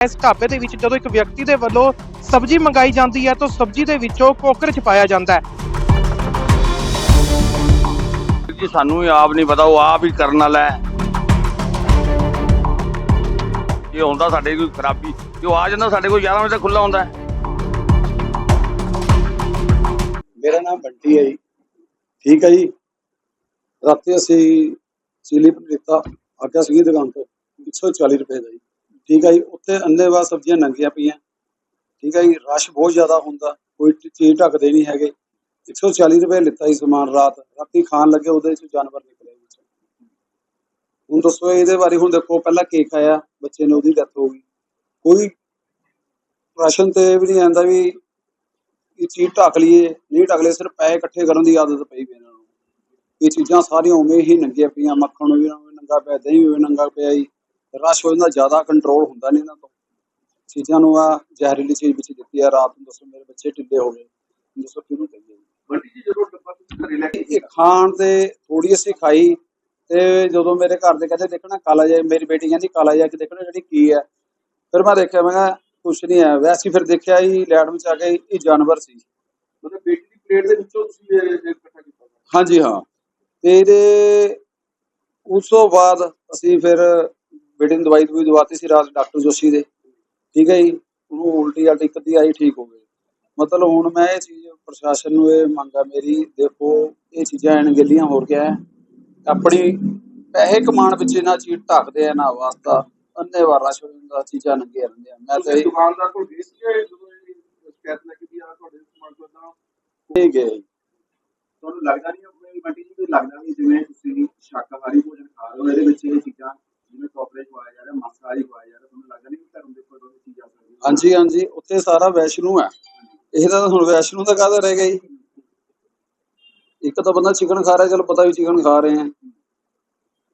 ਇਸ ਢਾਬੇ ਦੇ ਵਿੱਚ ਜਦੋਂ ਇੱਕ ਵਿਅਕਤੀ ਦੇ ਵੱਲੋਂ ਸਬਜ਼ੀ ਮੰਗਾਈ ਜਾਂਦੀ ਹੈ ਤਾਂ ਸਬਜ਼ੀ ਦੇ ਵਿੱਚੋਂ ਕੋਕਰਚ ਪਾਇਆ ਜਾਂਦਾ ਹੈ। ਜੀ ਸਾਨੂੰ ਹੀ ਆਪ ਨਹੀਂ ਪਤਾ ਉਹ ਆਪ ਹੀ ਕਰਨ ਵਾਲਾ ਹੈ। ਇਹ ਹੁੰਦਾ ਸਾਡੇ ਕੋਈ ਖਰਾਬੀ ਜੇ ਉਹ ਆ ਜਾਂਦਾ ਸਾਡੇ ਕੋਲ 11 ਵਜੇ ਤੱਕ ਖੁੱਲਾ ਹੁੰਦਾ ਹੈ। ਮੇਰਾ ਨਾਮ ਬੰਟੀ ਹੈ ਜੀ। ਠੀਕ ਹੈ ਜੀ। ਰਾਤੀ ਅਸੀਂ ਚਿਲੀ ਪਨੀਤਾ ਆਟਾ ਸੀਗੀ ਦੁਕਾਨ ਤੋਂ 140 ਰੁਪਏ ਦਾ ਜੀ। ਠੀਕ ਹੈ ਜੀ, ਉੱਥੇ ਅੰਨੇਵਾਹ ਸਬਜ਼ੀਆਂ ਨੰਗੀਆਂ ਪਈਆਂ। ਠੀਕ ਹੈ ਜੀ, ਰਸ਼ ਬਹੁਤ ਜ਼ਿਆਦਾ ਹੁੰਦਾ, ਕੋਈ ਚੀਜ਼ ਢੱਕਦੇ ਨਹੀਂ ਹੈਗੇ। 140 ਰੁਪਏ ਲਿੱਤਾ ਸੀ ਸਮਾਨ ਰਾਤ, ਰਾਤੀ ਖਾਣ ਲੱਗੇ, ਉਹਦੇ ਚ ਜਾਨਵਰ ਨਿਕਲੇ ਵਿੱਚ ਹੁਣ ਦੱਸੋ ਇਹਦੇ ਬਾਰੇ, ਹੁਣ ਦੇਖੋ, ਪਹਿਲਾਂ ਕੇਕ ਆਇਆ ਬੱਚੇ ਨੇ ਉਹਦੀ ਡੈਥ ਹੋ ਗਈ। ਕੋਈ ਰਾਸ਼ਨ ਤੇ ਵੀ ਨਹੀਂ ਆਂਦਾ ਵੀ ਇਹ ਚੀਜ਼ ਢੱਕ ਲਈਏ, ਨਹੀਂ ਢੱਕ ਲਈਏ, ਸਿਰਫ ਪੈਸੇ ਇਕੱਠੇ ਕਰਨ ਦੀ ਆਦਤ ਪਈ ਵੀ ਇਹਨਾਂ ਨੂੰ। ਇਹ ਚੀਜ਼ਾਂ ਸਾਰੀਆਂ ਉਵੇਂ ਹੀ ਨੰਗੀਆਂ ਪਈਆਂ, ਮੱਖਣ ਵੀ ਨੰਗਾ ਪਿਆ, ਦਹੀਂ ਵੀ ਨੰਗਾ ਪਿਆ ਜੀ। ਰਸ਼ ਹੋ ਜਾਂਦਾ ਜ਼ਿਆਦਾ ਕੰਟਰੋਲ ਹੁੰਦਾ ਨਹੀਂ ਇਹਨਾਂ ਤੋਂ। ਚੀਜ਼ਾਂ ਨੂੰ ਆ ਜ਼ਹਿਰੀਲੀ ਚੀਜ਼ ਵਿੱਚ ਦਿੱਤੀ ਆ ਰਾਤ ਨੂੰ ਦੱਸੋ ਮੇਰੇ ਬੱਚੇ ਢਿੱਲੇ ਹੋ ਗਏ ਦੱਸੋ ਕਿਹਨੂੰ ਕਹੀਏ? ਬੰਟੀ ਜੀ ਜਦੋਂ ਡੱਬਾ ਤੁਸੀਂ ਘਰੇ ਲੈ ਕੇ ਖਾਣ ਤੇ ਥੋੜੀ ਅਸੀਂ ਖਾਈ ਤੇ ਜਦੋਂ ਮੇਰੇ ਘਰ ਦੇ ਕਹਿੰਦੇ ਦੇਖਣਾ ਕਾਲਾ ਜਿਹਾ ਮੇਰੀ ਬੇਟੀ ਕਹਿੰਦੀ ਕਾਲਾ ਜਿਹਾ ਕਿ ਦੇਖਣਾ ਜਿਹੜੀ ਕੀ ਹੈ। ਫਿਰ ਮੈਂ ਦੇਖਿਆ ਮੈਂ ਕਿਹਾ ਕੁਛ ਨਹੀਂ ਹੈ। ਵੈਸੇ ਫਿਰ ਦੇਖਿਆ ਹੀ ਲੈਟ ਵਿੱਚ ਆ ਕੇ ਇਹ ਜਾਨਵਰ ਸੀ। ਮਤਲਬ ਬੇਟੀ ਦੀ ਪਲੇਟ ਦੇ ਵਿੱਚੋਂ ਤੁਸੀਂ ਇਕੱਠਾ ਕੀਤਾ ਹਾਂਜੀ ਹਾਂ। ਤੇ ਇਹਦੇ ਉਸ ਤੋਂ ਬਾਅਦ ਅਸੀਂ ਫਿਰ ਬੇਟੀ ਨੂੰ ਦਵਾਈ ਦਵਾਈ ਦਵਾਤੀ ਸੀ ਰਾਤ ਡਾਕਟਰ ਜੋਸ਼ੀ ਦੇ। ਠੀਕ ਹੈ ਜੀ? ਉਹਨੂੰ ਉਲਟੀ ਆਲਟੀ ਅੱਧੀ ਆਈ ਠੀਕ ਹੋ ਗਈ। ਮਤਲਬ ਹੁਣ ਮੈਂ ਇਹ ਚੀਜ਼ ਪ੍ਰਸ਼ਾਸਨ ਨੂੰ ਇਹ ਮੰਗ ਮੇਰੀ ਦੇਖੋ ਇਹ ਚੀਜ਼ਾਂ ਅਣਗਹਿਲੀਆਂ ਹੋ ਰਹੀਆਂ ਹੈ ਆਪਣੀ ਪੈਸੇ ਕਮਾਉਣ ਵਿੱਚ ਇਹਨਾਂ ਚੀਜ਼ ਢੱਕਦੇ ਆ ਨਾ ਵਾਸਤਾ। ਅੰਨੇ ਵਾਰਾ ਸ਼ੋ ਜਾਂਦਾ ਚੀਜ਼ਾਂ ਨੰਗੇ ਰਹਿੰਦੇ ਆ ਮੈਂ ਤਾਂ ਇਹ ਦੁਕਾਨਦਾਰ ਕੋਲ ਗਏ ਸੀ ਜਦੋਂ ਸ਼ਿਕਾਇਤ ਲੈ ਕੇ ਵੀ ਆ ਤੁਹਾਡੇ ਸਮਾਨ ਤੋਂ ਤਾਂ ਇਹ ਗਏ ਤੁਹਾਨੂੰ ਲੱਗਦਾ ਨਹੀਂ ਆਪਣੇ ਬੰਟੀ ਜੀ ਕੋਈ ਲੱਗਦਾ ਨਹੀਂ ਜਿਵੇਂ ਤੁਸੀਂ ਸ਼ਾਕਾਹਾਰੀ ਭੋਜਨ ਖਾ ਰਹੇ ਹੋ ਇਹਦੇ ਵਿੱਚ ਇਹ ਚੀਜ਼ਾਂ ਜਿਵੇਂ ਕਾਕਰੇਜ ਖਵਾਇਆ ਜਾ ਰਿਹਾ ਮਾਸਾਹਾਰੀ ਖਵਾਇਆ ਜਾ ਰਿਹਾ ਤੁਹਾਨੂੰ ਲੱਗਦਾ ਨਹੀਂ ਕਿ ਧਰਮ ਦੇ ਉੱਪਰ ਉਹ ਚੀਜ਼ਾਂ ਆ ਸਕਦੀਆਂ ਹਾਂਜੀ ਹਾਂਜੀ ਉੱਥੇ ਸਾਰਾ ਵੈਸ਼ਨੂ ਹੈ। ਇਹ ਤਾਂ ਹੁਣ ਵੈਸ਼ਨੂ ਦਾ ਕਾਹਦਾ ਰਹਿ ਜੀ? ਇੱਕ ਤਾਂ ਬੰਦਾ ਚਿਕਨ ਖਾ ਰਿਹਾ ਚਲੋ ਪਤਾ ਵੀ ਚਿਕਨ ਖਾ ਰਹੇ ਆ।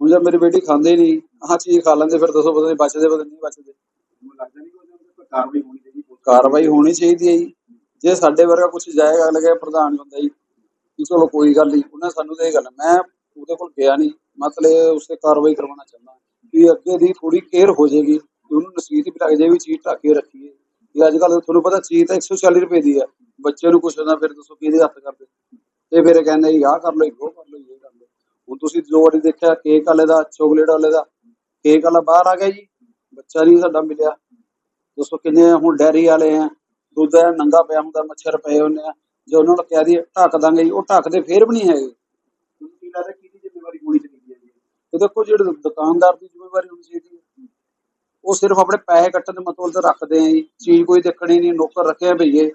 ਹੁਣ ਜੇ ਮੇਰੀ ਬੇਟੀ ਖਾਂਦੇ ਹੀ ਨਹੀਂ ਆਹ ਚੀਜ਼ ਖਾ ਲੈਂਦੇ ਫਿਰ ਦੱਸੋ ਪਤਾ ਨਹੀਂ ਬਚਦੇ ਪਤਾ ਨਹੀਂ ਬਚਦੇ। ਕਾਰਵਾਈ ਹੋਣੀ ਚਾਹੀਦੀ? ਹੈ ਜੀ। ਜੇ ਸਾਡੇ ਵਰਗਾ ਕੁਝ ਜਾਏਗਾ ਲੱਗਿਆ ਪ੍ਰਧਾਨ ਬੰਦਾ ਜੀ ਕਿ ਚਲੋ ਕੋਈ ਗੱਲ ਨਹੀਂ ਉਹਨੇ ਸਾਨੂੰ ਤਾਂ ਇਹ ਗੱਲ ਮੈਂ ਉਹਦੇ ਕੋਲ ਗਿਆ ਨਹੀਂ। ਮਤਲਬ ਉਸ ਕਾਰਵਾਈ ਕਰਵਾਉਣਾ ਚਾਹੁੰਦਾ। ਕਿ ਅੱਗੇ ਦੀ ਥੋੜੀ ਕੇਅਰ ਹੋ ਜਾਏਗੀ ਉਹਨੂੰ ਨਸੀਹਤ ਵੀ ਲੱਗ ਜਾਏ ਵੀ ਚੀਜ਼ ਢੱਕ ਕੇ ਰੱਖੀਏ। ਕਿ ਅੱਜ ਕੱਲ ਤੁਹਾਨੂੰ ਪਤਾ ਚੀਜ਼ ਤਾਂ 140 ਰੁਪਏ ਦੀ ਹੈ ਬੱਚੇ ਨੂੰ ਕੁਛ ਹੁੰਦਾ ਫਿਰ ਦੱਸੋ ਕਿਹਦੇ ਹੱਥ ਕਰਦੇ। ਤੇ ਫਿਰ ਇਹ ਕਹਿੰਦੇ ਜੀ ਆਹ ਕਰ ਲਓ ਉਹ ਕਰ ਲਓ ਇਹ ਕਰ ਲਓ। ਹੁਣ ਤੁਸੀਂ ਜੋ ਵਾਰੀ ਦੇਖਿਆ ਕੇਕ ਵਾਲੇ ਦਾ ਚਾਕਲੇਟ ਵਾਲੇ ਦਾ ਕੇਕ ਵਾਲਾ ਬਾਹਰ ਆ ਗਿਆ ਜੀ। ਬੱਚਾ ਨਹੀਂ ਸਾਡਾ ਮਿਲਿਆ। ਦੱਸੋ ਕਿੰਨੇ ਹੁਣ ਡੈਰੀ ਵਾਲੇ ਆ। ਦੁੱਧ ਐ ਨੰਗਾ ਪਿਆ ਹੁੰਦਾ ਮੱਛਰ ਪਏ ਹੁੰਦੇ ਆ। ਜੇ ਉਹਨਾਂ ਨੂੰ ਕਹਿ ਦਈਏ ਢੱਕ ਦਾਂਗੇ ਜੀ ਉਹ ਢੱਕਦੇ ਫੇਰ ਵੀ ਨਹੀਂ ਹੈਗੇ। ਤੁਹਾਨੂੰ ਕੀ ਲੱਗਦਾ ਕਿਹਦੀ ਜ਼ਿੰਮੇਵਾਰੀ ਹੋਣੀ ਚਾਹੀਦੀ ਹੈ? ਜੀ ਤੇ ਦੇਖੋ ਜਿਹੜੇ ਦੁਕਾਨਦਾਰ ਦੀ ਜ਼ਿੰਮੇਵਾਰੀ ਹੋਣੀ ਚਾਹੀਦੀ ਹੈ ਉਹ ਸਿਰਫ ਆਪਣੇ ਪੈਸੇ ਕੱਟਣ ਦੇ ਮਤਲਬ ਤੇ ਰੱਖਦੇ ਆ ਜੀ। ਚੀਜ਼ ਕੋਈ ਦੇਖਣੀ ਨਹੀਂ ਨੌਕਰ ਰੱਖਿਆ ਭਈਏ।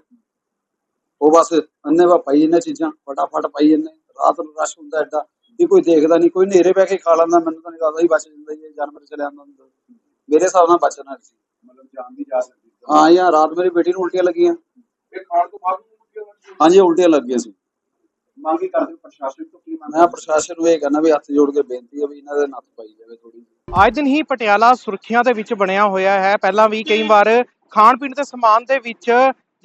ਉਹ ਬਸ ਅੰਨੇ ਵਾ ਪਾਈ ਜਾਂਦੇ ਚੀਜ਼ਾਂ ਫਟਾਫਟ ਪਾਈ ਜਾਂਦੇ ਰਾਤ ਨੂੰ ਰਸ਼ ਹੁੰਦਾ ਐਡਾ ਵੀ ਕੋਈ ਦੇਖਦਾ ਨਹੀਂ ਕੋਈ ਨੇਰੇ ਬਹਿ ਕੇ ਖਾ ਲੈਂਦਾ ਮੈਨੂੰ ਤਾਂ ਨਹੀਂ ਲੱਗਦਾ ਹੀ ਬਚ ਜਾਂਦਾ ਇਹ ਜਾਨਵਰ ਚਲੇ ਆਉਂਦਾ ਹੁੰਦਾ। ਮੇਰੇ ਹਿਸਾਬ ਨਾਲ ਬਚਣਾ ਸੀ। ਮਤਲਬ ਜਾਨ ਵੀ ਜਾ ਸਕਦੀ ਹੈ ਯਾਰ ਰਾਤ ਮੇਰੀ ਬੇਟੀ ਨੂੰ ਉਲਟੀਆਂ ਲੱਗੀਆਂ। ਇਹ ਖਾਣ ਤੋਂ ਬਾਅਦ? ਹਾਂਜੀ ਉਲਟੀਆਂ ਲੱਗ ਗਈਆਂ ਸੀ। ਮੰਗ ਕਰਦੇ ਪ੍ਰਸ਼ਾਸਨ ਤੋਂ ਕੀ ਮੰਗ ਮੈਂ ਪ੍ਰਸ਼ਾਸਨ ਨੂੰ ਇਹ ਕਹਿੰਦਾ ਵੀ ਹੱਥ ਜੋੜ ਕੇ ਬੇਨਤੀ ਹੈ ਵੀ ਇਹਨਾਂ ਦੇ ਨੱਥ ਪਾਈ ਜਾਵੇ ਥੋੜੀ ਅੱਜ ਦਿਨ ਹੀ ਪਟਿਆਲਾ ਸੁਰਖੀਆਂ ਦੇ ਵਿੱਚ ਬਣਿਆ ਹੋਇਆ ਹੈ। ਪਹਿਲਾਂ ਵੀ ਕਈ ਵਾਰ ਖਾਣ ਪੀਣ ਦੇ ਸਮਾਨ ਦੇ ਵਿੱਚ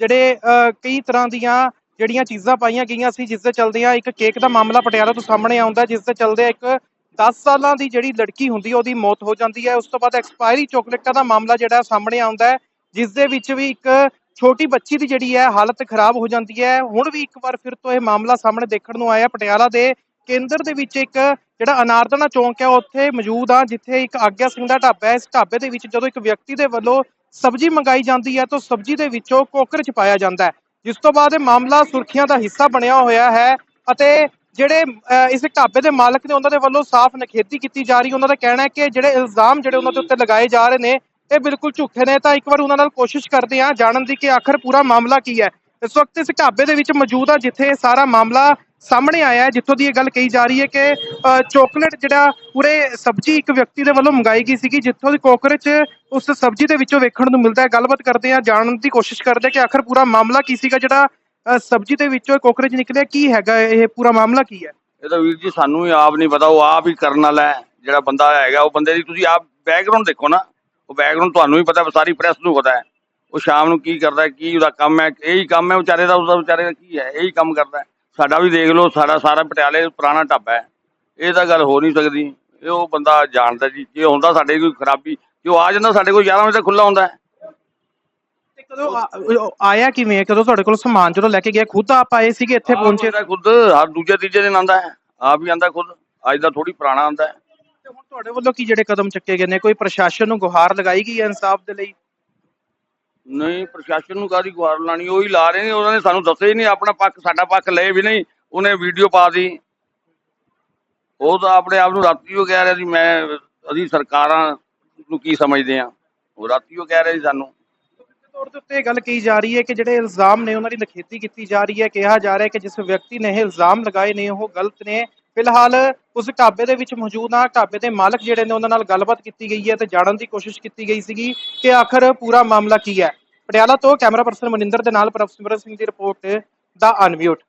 ਜਿਹੜੇ ਕਈ ਤਰ੍ਹਾਂ ਦੀਆਂ ਜਿਹੜੀਆਂ ਚੀਜ਼ਾਂ ਪਾਈਆਂ ਗਈਆਂ ਸੀ, ਜਿਸ ਦੇ ਚਲਦਿਆਂ ਇੱਕ ਕੇਕ ਦਾ ਮਾਮਲਾ ਪਟਿਆਲਾ ਤੋਂ ਸਾਹਮਣੇ ਆਉਂਦਾ ਜਿਸ ਦੇ ਚਲਦੇ ਇੱਕ 10 ਸਾਲਾਂ ਦੀ ਜਿਹੜੀ ਲੜਕੀ ਹੁੰਦੀ ਹੈ, ਉਹਦੀ ਮੌਤ ਹੋ ਜਾਂਦੀ ਹੈ। ਉਸ ਤੋਂ ਬਾਅਦ ਐਕਸਪਾਇਰੀ ਚੋਕਲੇਟਾਂ ਦਾ ਮਾਮਲਾ ਜਿਹੜਾ ਸਾਹਮਣੇ ਆਉਂਦਾ ਹੈ, ਜਿਸ ਦੇ ਵਿੱਚ ਵੀ ਇੱਕ ਛੋਟੀ ਬੱਚੀ ਦੀ ਜਿਹੜੀ ਹੈ, ਹਾਲਤ ਖਰਾਬ ਹੋ ਜਾਂਦੀ ਹੈ। ਹੁਣ ਵੀ ਇੱਕ ਵਾਰ ਫਿਰ ਤੋਂ ਇਹ ਮਾਮਲਾ ਸਾਹਮਣੇ ਦੇਖਣ ਨੂੰ ਆਇਆ। ਪਟਿਆਲਾ ਦੇ ਕੇਂਦਰ ਦੇ ਵਿੱਚ ਇੱਕ ਜਿਹੜਾ ਅਨਾਰਦਨਾ ਚੌਂਕ ਹੈ ਉੱਥੇ ਮੌਜੂਦ ਆ ਜਿੱਥੇ ਇੱਕ ਆਗਿਆ ਸਿੰਘ ਦਾ ਢਾਬਾ ਹੈ। ਇਸ ਢਾਬੇ ਦੇ ਵਿੱਚ ਜਦੋਂ ਇੱਕ ਵਿਅਕਤੀ ਦੇ ਵੱਲੋਂ ਸਬਜ਼ੀ ਮੰਗਾਈ ਜਾਂਦੀ ਹੈ ਤਾਂ ਸਬਜ਼ੀ ਦੇ ਵਿੱਚੋਂ ਕੋਕਰਚ ਪਾਇਆ ਜਾਂਦਾ ਹੈ। ਜਿਸ ਤੋਂ ਬਾਅਦ ਇਹ ਮਾਮਲਾ ਸੁਰਖੀਆਂ ਦਾ ਹਿੱਸਾ ਬਣਿਆ ਹੋਇਆ ਹੈ ਅਤੇ ਜਿਹੜੇ ਅਹ, ਇਸ ਢਾਬੇ ਦੇ ਮਾਲਕ ਨੇ ਉਹਨਾਂ ਦੇ ਵੱਲੋਂ ਸਾਫ਼ ਨਖੇਦੀ ਕੀਤੀ ਜਾ ਰਹੀ। ਉਹਨਾਂ ਦਾ ਕਹਿਣਾ ਹੈ ਕਿ ਜਿਹੜੇ ਇਲਜ਼ਾਮ ਜਿਹੜੇ ਉਹਨਾਂ ਦੇ ਉੱਤੇ ਲਗਾਏ ਜਾ ਰਹੇ ਨੇ ਇਹ ਬਿਲਕੁਲ ਝੂਠੇ ਨੇ। ਤਾਂ ਇੱਕ ਵਾਰ ਉਹਨਾਂ ਨਾਲ ਕੋਸ਼ਿਸ਼ ਕਰਦੇ ਹਾਂ ਜਾਣਨ ਦੀ ਕਿ ਆਖਰ ਪੂਰਾ ਮਾਮਲਾ ਕੀ ਹੈ। ਇਸ ਵਕਤ ਇਸ ਢਾਬੇ ਦੇ ਵਿੱਚ ਮੌਜੂਦ ਆ, ਜਿੱਥੇ ਸਾਰਾ ਮਾਮਲਾ ਸਾਹਮਣੇ ਆਇਆ ਜਿੱਥੋਂ ਦੀ ਇਹ ਗੱਲ ਕਹੀ ਜਾ ਰਹੀ ਹੈ ਕਿ ਚੋਕਲੇਟ ਜਿਹੜਾ ਪੂਰੇ ਸਬਜ਼ੀ ਇੱਕ ਵਿਅਕਤੀ ਦੇ ਵੱਲੋਂ ਮੰਗਾਈ ਗਈ ਸੀਗੀ, ਜਿੱਥੋਂ ਦੀ ਕੋਕਰਚ ਉਸ ਸਬਜ਼ੀ ਦੇ ਵਿੱਚੋਂ ਵੇਖਣ ਨੂੰ ਮਿਲਦਾ ਹੈ। ਗੱਲਬਾਤ ਕਰਦੇ ਹਾਂ, ਜਾਣਨ ਦੀ ਕੋਸ਼ਿਸ਼ ਕਰਦੇ ਹਾਂ ਕਿ ਆਖਰ ਪੂਰਾ ਮਾਮਲਾ ਕੀ ਸੀਗਾ, ਜਿਹੜਾ ਸਬਜ਼ੀ ਦੇ ਵਿੱਚੋਂ ਕੋਕਰਚ ਨਿਕਲਿਆ, ਕੀ ਹੈਗਾ ਇਹ ਪੂਰਾ ਮਾਮਲਾ ਕੀ ਹੈ? ਇਹ ਤਾਂ ਵੀਰ ਜੀ ਸਾਨੂੰ ਹੀ ਆਪ ਨਹੀਂ ਪਤਾ, ਉਹ ਆਪ ਹੀ ਕਰਨ ਵਾਲਾ ਹੈ, ਜਿਹੜਾ ਬੰਦਾ ਹੈਗਾ, ਉਹ ਬੰਦੇ ਦੀ ਤੁਸੀਂ ਆਪ ਬੈਕਗ੍ਰਾਉਂਡ ਦੇਖੋ ਨਾ, ਉਹ ਬੈਕਗ੍ਰਾਉਂਡ ਤੁਹਾਨੂੰ ਹੀ ਪਤਾ, ਸਾਰੀ ਪ੍ਰੈਸ ਨੂੰ ਪਤਾ ਹੈ। ਉਹ ਸ਼ਾਮ ਨੂੰ ਕੀ ਕਰਦਾ ਹੈ, ਕੀ ਉਹਦਾ ਕੰਮ ਹੈ ਇਹੀ ਕੰਮ ਹੈ ਵਿਚਾਰੇ ਦਾ ਉਹਦਾ ਵਿਚਾਰੇ ਦਾ ਕੀ ਹੈ ਇਹੀ ਕੰਮ ਕਰਦਾ ਹੈ। ਸਾਡਾ ਵੀ ਦੇਖ ਲਓ ਸਾਡਾ ਸਾਰਾ ਪਟਿਆਲੇ ਪੁਰਾਣਾ ਢਾਬਾ ਹੈ। ਇਹ ਤਾਂ ਗੱਲ ਹੋ ਨਹੀਂ ਸਕਦੀ। ਇਹ ਉਹ ਬੰਦਾ ਜਾਣਦਾ ਜੀ ਜੇ ਹੁੰਦਾ ਸਾਡੇ ਕੋਈ ਖਰਾਬੀ ਜੇ ਉਹ ਆ ਜਾਂਦਾ ਸਾਡੇ ਕੋਲ 11 ਵਜੇ ਤੱਕ ਖੁੱਲਾ ਹੁੰਦਾ ਹੈ। ਕਦੋਂ ਆ- ਉਹ ਆਇਆ ਕਿਵੇਂ ਕਦੋਂ ਤੁਹਾਡੇ ਕੋਲ ਸਮਾਨ ਜਦੋਂ ਲੈ ਕੇ ਗਿਆ ਖੁਦ ਆਪ ਆਏ ਸੀਗੇ ਇੱਥੇ ਪਹੁੰਚੇ? ਆਉਂਦਾ ਖੁਦ ਹਰ ਦੂਜੇ ਤੀਜੇ ਦਿਨ ਆਂਦਾ ਹੈ। ਆਪ ਹੀ ਆਂਦਾ ਖੁਦ। ਅੱਜ ਦਾ ਥੋੜੀ ਪੁਰਾਣਾ ਆਂਦਾ ਹੈ। ਤੇ ਹੁਣ ਤੁਹਾਡੇ ਵੱਲੋਂ ਕੀ ਜਿਹੜੇ ਕਦਮ ਚੱਕੇ ਗਏ ਨੇ? ਕੋਈ ਪ੍ਰਸ਼ਾਸਨ ਨੂੰ ਗੁਹਾਰ ਲਗਾਈ ਗਈ ਹੈ ਇਨਸਾਫ ਦੇ ਲਈ? ਨਹੀਂ, ਪ੍ਰਸ਼ਾਸਨ ਨੂੰ ਕਾਦੀ ਗੁਹਾਰ ਲਾਣੀ ਉਹੀ ਲਾ ਰਹੇ ਨੇ, ਉਹਨਾਂ ਨੇ ਸਾਨੂੰ ਦੱਸਿਆ ਹੀ ਨਹੀਂ, ਆਪਣਾ ਪੱਖ, ਸਾਡਾ ਪੱਖ ਲਏ ਵੀ ਨਹੀਂ, ਉਹਨੇ ਵੀਡੀਓ ਪਾ ਦੀ ਉਹ ਤਾਂ ਆਪਣੇ ਆਪ ਨੂੰ ਰਾਤੀ ਉਹ ਕਹਿ ਰਿਹਾ ਸੀ, ਮੈਂ, ਅਸੀਂ ਸਰਕਾਰਾਂ ਨੂੰ ਕੀ ਸਮਝਦੇ ਆ ਉਹ ਰਾਤੀ ਉਹ ਕਹਿ ਰਿਹਾ ਸੀ ਸਾਨੂੰ। ਤੌਰ ਦੇ ਉੱਤੇ ਇਹ ਗੱਲ ਕਹੀ ਜਾ ਰਹੀ ਹੈ ਕਿ ਜਿਹੜੇ ਇਲਜ਼ਾਮ ਨੇ, ਉਹਨਾਂ ਦੀ ਨਖੇਤੀ ਕੀਤੀ ਜਾ ਰਹੀ ਹੈ, ਕਿਹਾ ਜਾ ਰਿਹਾ ਹੈ ਕਿ ਜਿਸ ਵਿਅਕਤੀ ਨੇ ਇਹ ਇਲਜ਼ਾਮ ਲਗਾਏ ਨੇ, ਉਹ ਗਲਤ ਨੇ। ਫਿਲਹਾਲ ਉਸ ਢਾਬੇ ਦੇ ਵਿੱਚ ਮੌਜੂਦ ਆ। ਢਾਬੇ ਦੇ ਮਾਲਕ ਜਿਹੜੇ ਨੇ ਉਹਨਾਂ ਨਾਲ ਗੱਲਬਾਤ ਕੀਤੀ ਗਈ ਹੈ ਤੇ ਜਾਣਨ ਦੀ ਕੋਸ਼ਿਸ਼ ਕੀਤੀ ਗਈ ਸੀਗੀ ਕਿ ਆਖਰ ਪੂਰਾ ਮਾਮਲਾ ਕੀ ਹੈ। ਪਟਿਆਲਾ ਤੋਂ ਕੈਮਰਾ ਪਰਸਨ ਮਨਿੰਦਰ ਦੇ ਨਾਲ ਪ੍ਰਭਸਿਮਰਨ ਸਿੰਘ ਦੀ ਰਿਪੋਰਟ ਦਾ ਅਨਮਿਊਟ।